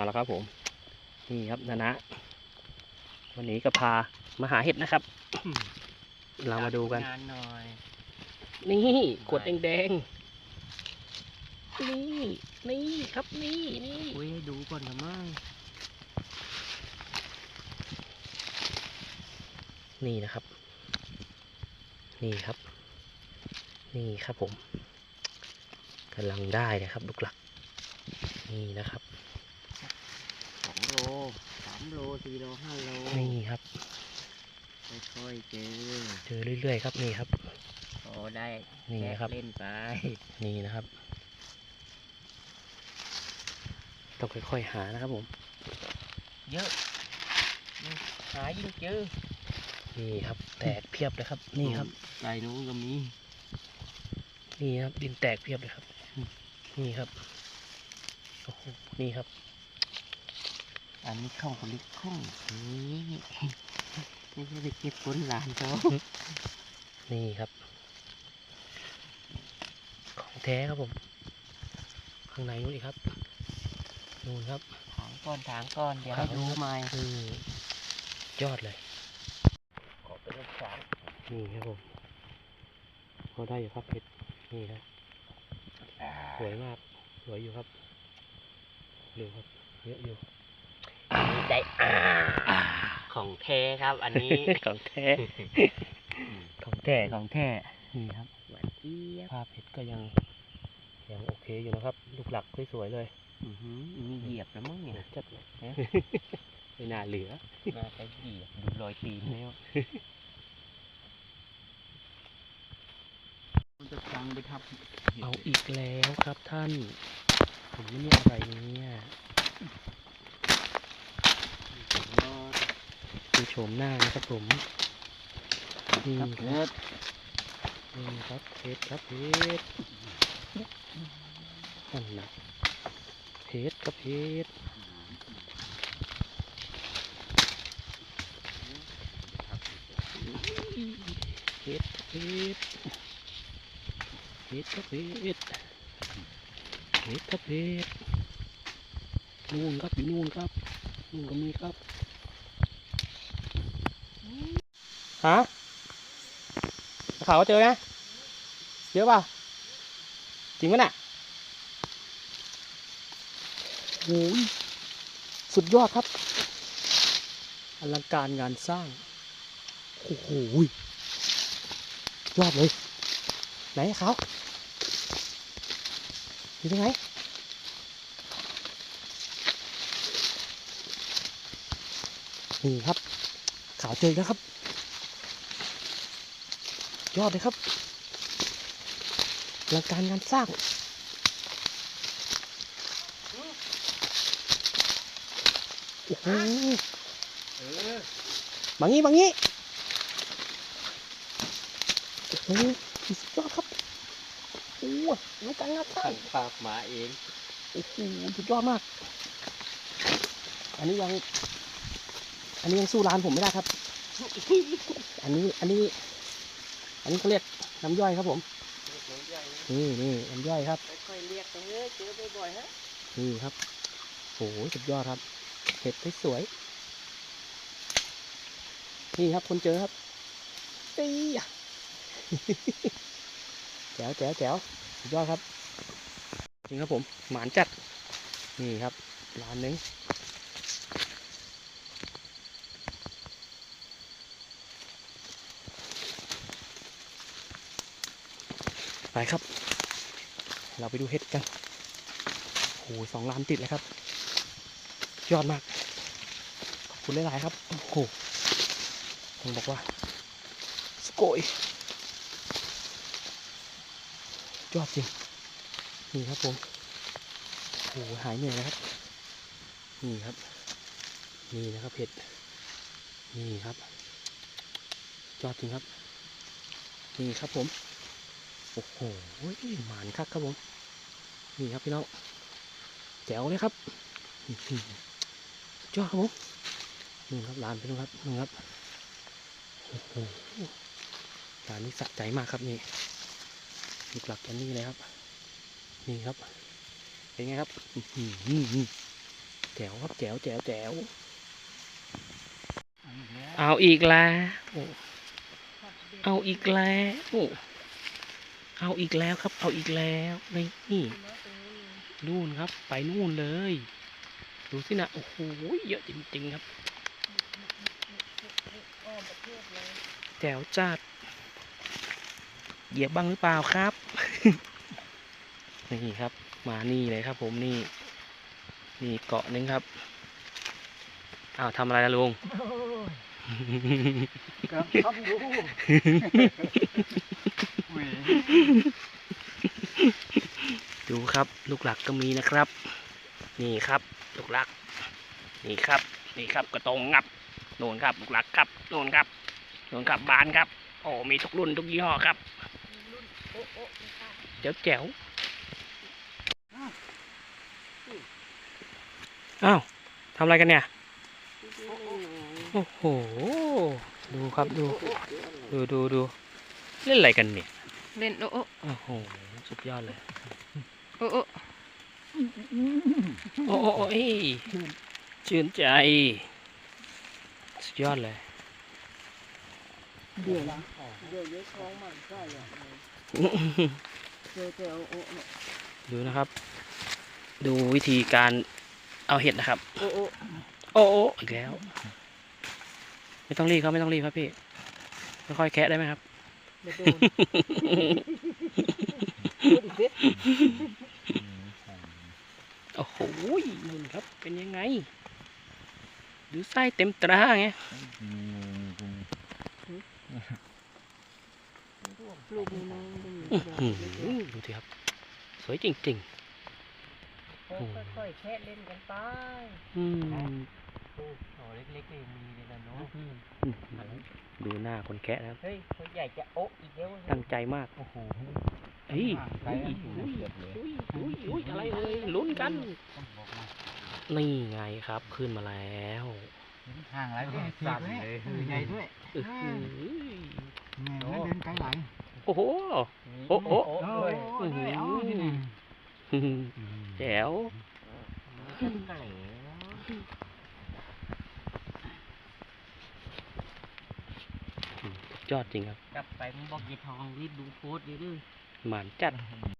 เอาละครับผม นี่ครับนานะ วันนี้ก็พามาหาเห็ดนะครับ เรามาดูกัน งานหน่อย นี่ขวดแดงๆ นี่ นี่ครับนี่นี่คุยให้ดูก่อนนะมั่งนี่นะครับ นี่ครับ นี่ครับผมกำลังได้นะครับลูกหลัก นี่นะครับส องโลสามโลสี่โลห้าโลนี่ครับค่อยๆเจอเจอเรื่อยๆครับนี่ครับพอได้นี่แค่นะครับเล่นไปนี่นะครับต้องค่อยๆหานะครับผม เยอะนี่หายิ่งเจอนี่ครับ แตกเพียบเลยครับ นี่ครับใจนู้นก็มีนี่ครับดินแตกเพียบเลยครับ นี่ครับโอ้โหนี่ครับ อันนี้ข้องคนนี้ข้องนี่ไม่ใช่ไปเก็บผลหลานเขานี่ครับ ของแท้ครับผม ข้างในนู้นอีกครับนู่นครับถางก้อนถางก้อนเดี๋ยวครัให้บดูใหม่นี่ยอดเลยขอไปรักษานี่ครับผมพอได้อยู่ครับเห็ดนี่ครับสวยมาก สวยอยู่ครับเร็วครับ เยอะอยู่ ดีใจอ่าของแท้ครับ อันนี้ ของแท้ ของแท้ของแท้นี่ครับหวานเจี๊ยบภาพเห็ดก็ยังยังโอเคอยู่นะครับ ลูกหลักสวยๆเลยอื้อหือมีเหยียบแล้วมั้งเนี่ยจัดเลยฮะไม่น่าเหลือน่าจะเหยียบดูรอยตีนแล้วมันจะฟังไปทับ เอาอีกแล้วครับท่านผมไม่เนี่ยอะไรเนี่ย ดูโฉมหน้านะครับผมนี่ครับเลิรับศนี่ครับเพชรครับเพชรนั่นนะเพชรครับเพชรเพชรเพชรเพชรครับเพชรเพชรครับเพชรนู่นครับอยู่นู่นครับนู่นก็มีครับ ฮะข่าวว่าเจอนะเยอะป่ะจริงปะน่ะโอ้ยสุดยอดครับ อลังการงานสร้าง โอ้โหยอดเลย ไหนเขาอยู่ตรงไหนนี่ครับ ขาวเจอแล้วครับ ยอดเลยครับอลังการงานสร้างโอ้โหเออบางงี้บางงี้โอ้โหสุดยอดครับโอ้โหอลังการงานสร้าขังนภาพมาเองโอ้โหสุดยอดมาก อันนี้ยัง อันนี้ยังสู้ร้านผมไม่ได้ครับ อันนี้อันนี้ อันนี้เขาเรียกน้ำย่อยครับผม นี่นี่น้ำย่อยครับค่อยๆเรียกไปเฮ้ยเจอบ่อยๆฮะนี่ครับโอ้โหสุดยอดครับเห็ดสวยๆนี่ครับคนเจอครับตีอะแจ๋วแจ๋วแจ๋วสุดยอดครับจริงครับผม หมานจัด นี่ครับร้านหนึง ไปครับ เราไปดูเห็ดกันโอ้โหสองล้านติดเลยครับ ยอดมาก ขอบคุณหลาย ๆ ครับ โอ้โหผมบอกว่า สโกยยอดจริง นี่ครับผมโอ้โหหายเหนื่อยนะครับ นี่ครับ นี่นะครับเห็ด นี่ครับ ยอดจริงครับ นี่ครับผม โอ้โหหมานคักครับผม นี่ครับพี่น้อง แจ๋วเลยครับอื้อหือสุดยอดครับผมนี่ครับร้านพี่น้องครับนี่ครับ โอ้โหร้านนี้สะใจมากครับนี่ลูกหลักแกนนี่เลยครับ นี่ครับ เป็นไงครับแจ๋วครับแจ๋วแจ๋วแจ๋วเอาอีกแล้ว เอาอีกแล้ว เอาอีกแล้วครับ เอาอีกแล้วนี่นู่นครับ ไปนู่นเลย ดูสินะ โอ้โห เยอะจริงๆครับแจ๋วจัด เหยียบบ้างหรือเปล่าครับ นี่ครับ มานี่เลยครับ ผมนี่ นี่เกาะนึงครับ อ้าวทำอะไรล่ะลุง ดูครับ ลูกหลักก็มีนะครับ นี่ครับ ลูกหลัก นี่ครับ นี่ครับกระตรงงับโน่นครับ ลูกหลักครับโน่นครับโน่นครับบานครับ โอ้มีทุกรุ่นทุกยี่ห้อครับเจ๋วแจ๋วอ้าวทำอะไรกันเนี่ย โอ้โห ดูครับดู ดูดูดูเล่นอะไรกันเนี่ย เล่นโอ้โอ้โอ้โห สุดยอดเลย โอ้โอ้โอ้โอ้ยชื่นใจ สุดยอดเลยเดี๋ยวนะเดี๋ยวเยอะท้องมันใช่อะเจอเจอโอ้โอ้ดูนะครับ ดูวิธีการเอาเห็ดนะครับ โอ้โอ้โอ้โอ้อีกแล้ว ไม่ต้องรีบครับไม่ต้องรีบครับพี่ค่อยๆแคะได้ไหมครับเดี๋ยวโดนพูดอีกสิโอ้โหนุ่นครับเป็นยังไง ดูไส้เต็มตราไงลูกมีน้องมีอื้อหือดูสิครับ สวยจริงค่อยๆแค่เล่นกันไปๆอืม โอ้เล็กๆเองมีเลยนะเนาะดูหน้าคนแคะนะครับ เฮ้ยคนใหญ่จะโอ๊ะอีกแล้วเว้ยตั้งใจมาก โอ้โหเฮ้ยไปอุ้ยแล้วอุ้ยอุ้ยอุ้ยอุ้ยอะไรเอ่ยลุ้นกัน นี่ไงครับขึ้นมาแล้วห่างแล้วสั่นเลยใหญ่ด้วยอื้อหือแม่เดินไกลหลังโอ้โห โอ้โอ้ด้วยอื้อหือเอาที่นี่แจ๋ว ไก่ สุด ยอดจริงครับจับไปมึงบอกยีทองรีบดูโพสต์ดิด้วยหมานจัด